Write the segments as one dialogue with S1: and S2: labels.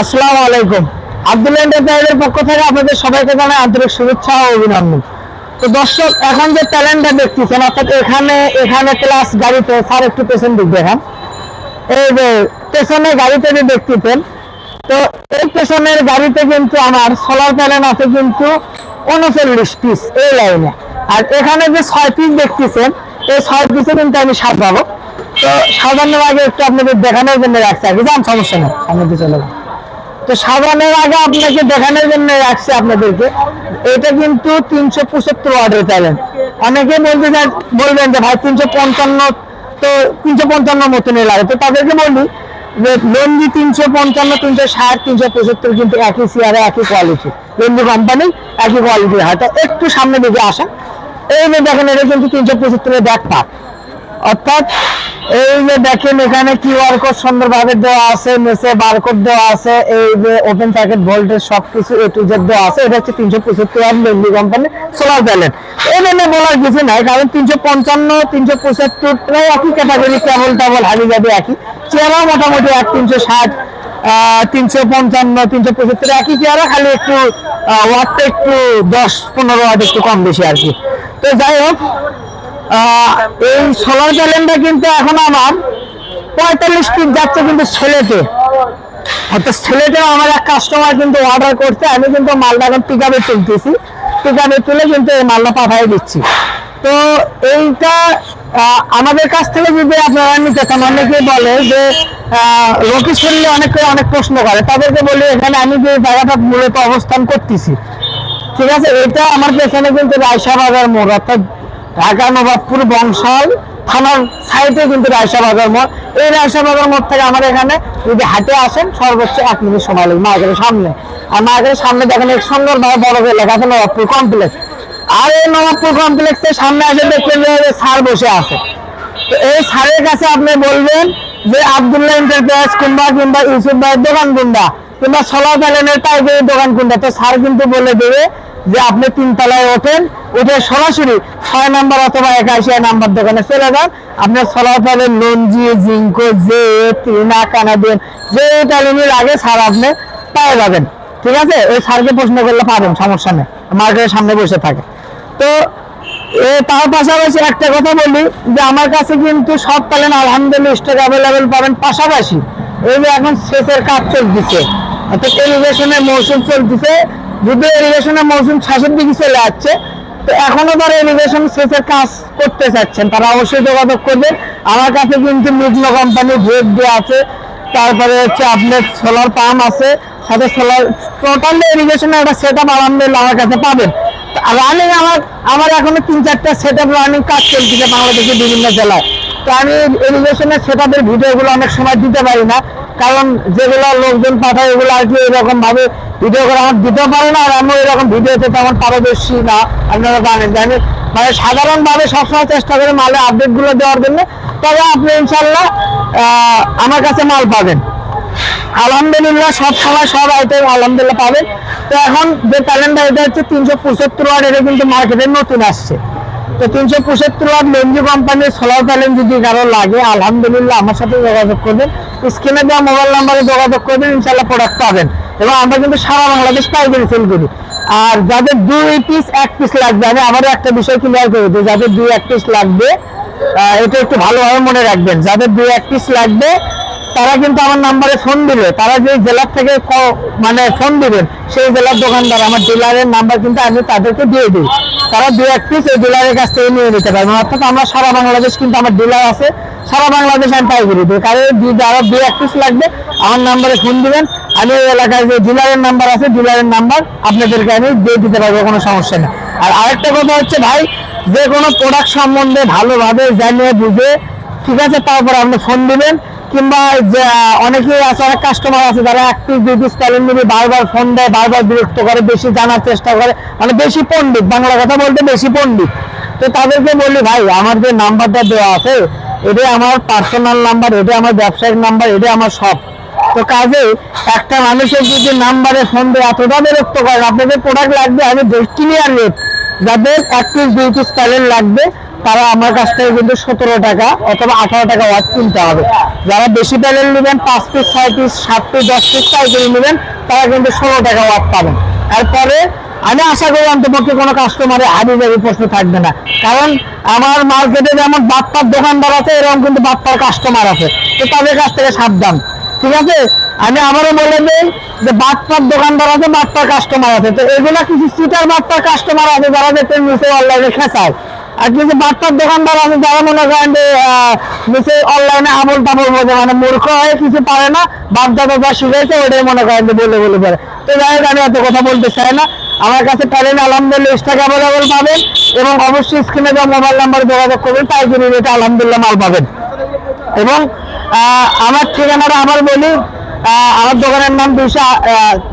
S1: আসসালামু আলাইকুম। আব্দুল্লাহ এন্টারপ্রাইজের পক্ষ থেকে আপনাদের সবাইকে জানাই আন্তরিক শুভেচ্ছা ও অভিনন্দন। তো দর্শক, এখন যে ট্যালেন্টটা দেখতেছেন, অর্থাৎ এখানে এখানে ক্লাস গাড়িতে স্যার একটু পেছন দিক দেখেন। এই যে, পেছনে গাড়িতে যে দেখতেছেন, তো এই পেছনের গাড়িতে কিন্তু আমার সোলার প্যানেল আছে কিন্তু উনচল্লিশ পিস এই লাইনে আর এখানে যে ছয় পিস দেখতেছেন, এই ছয় পিসে কিন্তু আমি সাত পাবো তো সাজানোর আগে একটু আপনাদের দেখানোর জন্য রাখছি। আর কি যান, সমস্যা নেই, সামনে চলে যান। তো সাজানোর আগে আপনাকে দেখানোর জন্য রাখছি আপনাদেরকে। এটা কিন্তু তিনশো পঁচাত্তর ওয়ার্ডের ট্যালেন্ট অনেকে বলতে বলবেন যে ভাই তিনশো পঞ্চান্ন, তো তিনশো পঞ্চান্ন মতনই লাগে। তো তাদেরকে বলি যে লন্ডি তিনশো পঞ্চান্ন, তিনশো ষাট, তিনশো পঁচাত্তর কিন্তু একই চেয়ারে একই কোয়ালিটি লন্ডি কোম্পানি একই কোয়ালিটি হয়। তো একটু সামনে দিকে আসা। এই দেখেন, এটা কিন্তু তিনশো পঁচাত্তরের ব্যাগ পাক অর্থাৎ এই যে দেখেন এখানে কিউআর কোড সুন্দরভাবে দেওয়া আছে, মেসে বারকোড দেওয়া আছে, এই যে ওপেন সার্কিট ভোল্টেজ সবকিছু এ টু জেড দেওয়া আছে, এটা হচ্ছে তিনশো পঁচাত্তর আর মেনলি কোম্পানি সোলার প্যানেল এই জন্য বলার কিছু নাই, কারণ তিনশো পঞ্চান্ন, তিনশো পঁচাত্তর প্রায় একই ক্যাটাগরি কেবল টাবল হাবি যাবে একই। চেয়ারও মোটামুটি এক, তিনশো ষাট তিনশো পঞ্চান্ন, তিনশো পঁচাত্তর একই চেয়ারও খালি একটু ওয়াটটা একটু দশ, পনেরো ওয়াট একটু কম বেশি আর কি। তো যাই হোক এই সোলার প্যানেলটা কিন্তু এখন আমার পঁয়তাল্লিশ ফিট যাচ্ছে কিন্তু ছেলেতে। অর্থাৎ ছেলেতে আমার এক কাস্টমার কিন্তু অর্ডার করছে, আমি কিন্তু মালটা এখন পিক আপে তুলতেছি। পিক আপে তুলে কিন্তু এই মালটা পাঠিয়ে দিচ্ছি। তো এইটা আমাদের কাছ থেকে যদি আপনারা নিতে চান, অনেকে বলে যে লোকে শুনলে অনেকে অনেক প্রশ্ন করে। তাদেরকে বলি, এখানে আমি যে জায়গাটা মূলত অবস্থান করতেছি, ঠিক আছে? এটা আমার পেছনে কিন্তু রায়সা বাজার মোড়, অর্থাৎ ঢাকা নবাবপুর বংশাল। থানার সাইডে কিন্তু রায়সা বাজার মোড়। এই রায়সা বাজার মোড় থেকে আমার এখানে যদি হাটে আসেন, সর্বোচ্চ এক মিনিট সময় লাগবে মার্কেটের সামনে। আর মার্কেটের সামনে দেখেন এক সুন্দরভাবে বড় করে লেখা আছে নবাবপুর কমপ্লেক্স আর এই নবাবপুর কমপ্লেক্সের সামনে এসে দেখবেন যে সার বসে আছে। তো এই স্যারের কাছে আপনি বলবেন যে আব্দুল্লাহ এন্টারপ্রাইজ কিংবা কিংবা ইউসুফ ভাইয়ের দোকান কোনটা? কিংবা সোলার প্যানেলের টাইপের দোকান কোনটা? তো স্যার কিন্তু বলে দেবে যে আপনি তিনতলায় ওঠেন, উঠে সরাসরি ছয় নাম্বার অথবা একাশি নাম্বার দোকানে চলে যান। আপনার panel Longi, Jinko J Trina Canadian যে ট্যালেন্টের আগে স্যার আপনি পেয়ে যাবেন। ঠিক আছে? ওই স্যারকে প্রশ্ন করলে পাবেন, সমস্যা নেই। মার্কেটের সামনে বসে থাকে। তো, এ, তার পাশাপাশি একটা কথা বলি, যে আমার কাছে কিন্তু সব প্যালেন আলহামদুলিল্লাহ স্টক অ্যাভেলেবেল পাবেন পাশাপাশি। এই যে এখন সেচের কাজ চলতেছে। অর্থাৎ এলিভেশনের মৌসুম চলতেছে। যদি এলিভেশনের মৌসুম শেষের দিকে চলে যাচ্ছে তো এখনও তারা এলিভেশন সেচের কাজ করতে চাচ্ছেন। তারা অবশ্যই যোগাযোগ করবেন। আমার কাছে কিন্তু মিগনো কোম্পানির ভেট দেওয়া আছে। তারপরে হচ্ছে আপনার সোলার পাম্প আছে। সাথে সোলার টোটালি ইরিগেশনের একটা সেট আপ আলহামদুলিল্লাহ আমার কাছে পাবেন। রানিং আমার আমার এখনও তিন চারটা সেট আপ রানিং কাজ চলতেছে বাংলাদেশের বিভিন্ন জেলায়। তো আমি ইরিগেশনের সেট আপের ভিডিওগুলো অনেক সময় দিতে পারি না। কারণ যেগুলো লোকজন পাঠায়, এগুলো আর কি এরকম ভাবে ভিডিও করে আমার দিতে পারে না, আর আমি এরকম ভিডিওতে তেমন পারদর্শী না, আপনারা জানেন। যে মানে সাধারণভাবে সবসময় চেষ্টা করি মালের আপডেটগুলো দেওয়ার জন্য। তবে আপনি ইনশাল্লাহ আমার কাছে মাল পাবেন। আলহামদুলিল্লাহ, সব সময় সব আইটেম আলহামদুলিল্লাহ পাবেন। তো এখন যে ট্যালেন্টটা এটা হচ্ছে তিনশো পঁচাত্তর ওয়াট এটা কিন্তু মার্কেটে নতুন আসছে। তো তিনশো পঁচাত্তর ওয়াট লেঞ্জি কোম্পানির সোলার প্যানেল যদি কারও লাগে, আলহামদুলিল্লাহ আমার সাথে যোগাযোগ করবেন। স্ক্রিনে দেওয়া মোবাইল নাম্বারে যোগাযোগ করবেন ইনশাল্লাহ প্রোডাক্ট পাবেন। এবং আমরা কিন্তু সারা বাংলাদেশ পাইকারি সেল করি। আর যাদের দুই পিস এক পিস লাগবে, আমি আমারও একটা বিষয় ক্লিয়ার করে দিই, যাদের দুই, এক পিস লাগবে এটা একটু ভালোভাবে মনে রাখবেন। যাদের দুই, এক পিস লাগবে, তারা কিন্তু আমার নাম্বারে ফোন দিলে তারা যে জেলার থেকে মানে ফোন দিবেন, সেই জেলার দোকানদার, আমার ডিলারের নাম্বার কিন্তু আমি তাদেরকে দিয়ে দিই। তারা দু এক পিস এই ডিলারের কাছ থেকে নিয়ে নিতে পারবেন। অর্থাৎ আমরা সারা বাংলাদেশ কিন্তু আমার ডিলার আছে, সারা বাংলাদেশ আমি পাইকারি দিই। কারণ যারা দু এক পিস লাগবে, আমার নাম্বারে ফোন দিবেন আমি ওই এলাকায় যে ডিলারের নাম্বার আছে, ডিলারের নাম্বার আপনাদেরকে আমি দিয়ে দিতে পারব, কোনো সমস্যা নেই। আর আরেকটা কথা হচ্ছে ভাই, যে কোনো প্রোডাক্ট সম্বন্ধে ভালোভাবে জানিয়ে বুঝে, ঠিক আছে, তারপর আপনি ফোন দিবেন, কিংবা যে অনেকেই আছে, অনেক কাস্টমার আছে যারা এক পিস দুই পিস বারবার ফোন দেয়, বারবার বিরক্ত করে, বেশি জানার চেষ্টা করে মানে বেশি পণ্ডিত, বাংলা কথা বলতে বেশি পণ্ডিত। তো তাদেরকে বলি ভাই, আমার যে নাম্বারটা দেওয়া আছে এটা আমার পার্সোনাল নাম্বার এটা আমার ব্যবসায়িক নাম্বার এটা আমার সব তো কাজে, একটা মানুষের যদি নাম্বারে ফোন দেয়, এতটা বিরক্ত করেন আপনাদের প্রোডাক্ট লাগবে, আমি ক্লিয়ার রেট যাদের এক পিস দুই পিস প্যালেন লাগবে, তারা আমার কাছ থেকে কিন্তু সতেরো টাকা অথবা আঠারো টাকা ওয়াট কিনতে হবে। যারা বেশি প্যানেল নেবেন, পাঁচ পিস ছয় পিস সাত পিস দশ পিস সাইকেল নেবেন, তারা কিন্তু ষোলো টাকা ওয়াট পাবেন। এরপরে, আমি আশা করি অন্তপক্ষে কোনো কাস্টমারের হাবি যাবি প্রশ্ন থাকবে না। কারণ, আমার মার্কেটে যেমন বাপ্পার দোকানদার আছে, এরকম কিন্তু বাপ্পার কাস্টমার আছে। তো তাদের কাছ থেকে সাবধান। ঠিক আছে? আমি আবারও বলে দিই যে বাটপার দোকানদার আছে, বাটপার কাস্টমার আছে। তো এগুলা কিছু সিটার বাটপার কাস্টমার আছে যারা দেখতে নিচে অনলাইনে খেসায়। আর কিছু বাটপার দোকানদার আছে যারা মনে করেন যে নিচে অনলাইনে আমল টামল বোঝে মানে মূর্খ হয়ে কিছু পারে না বাপ দাদা যা শিখেছে ওটাই মনে করেন যে বলে বলে পারে। তো যাই হোক, আমি এত কথা বলতে চাই না। আমার কাছে প্যালেন আলহামদুলিল্লাহ স্টক অ্যাভেলেবল পাবেন এবং অবশ্যই স্ক্রিনে যা মোবাইল নাম্বার যোগাযোগ করবেন তাই জন্য এটা আলহামদুলিল্লাহ মাল পাবেন। এবং আমার ঠিকানাটা আবার বলি আমার দোকানের নাম দুশো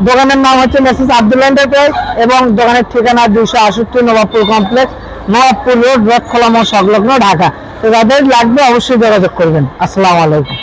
S1: দোকানের নাম হচ্ছে মেসেজ আব্দুল এন্টারপ্রাইজ এবং দোকানের ঠিকানা দুশো আষট্টি নবাবপুর কমপ্লেক্স, নবাবপুর রোড রথ খোলাম সংলগ্ন ঢাকা। তো যাদের লাগবে অবশ্যই যোগাযোগ করবেন। আসসালামু আলাইকুম।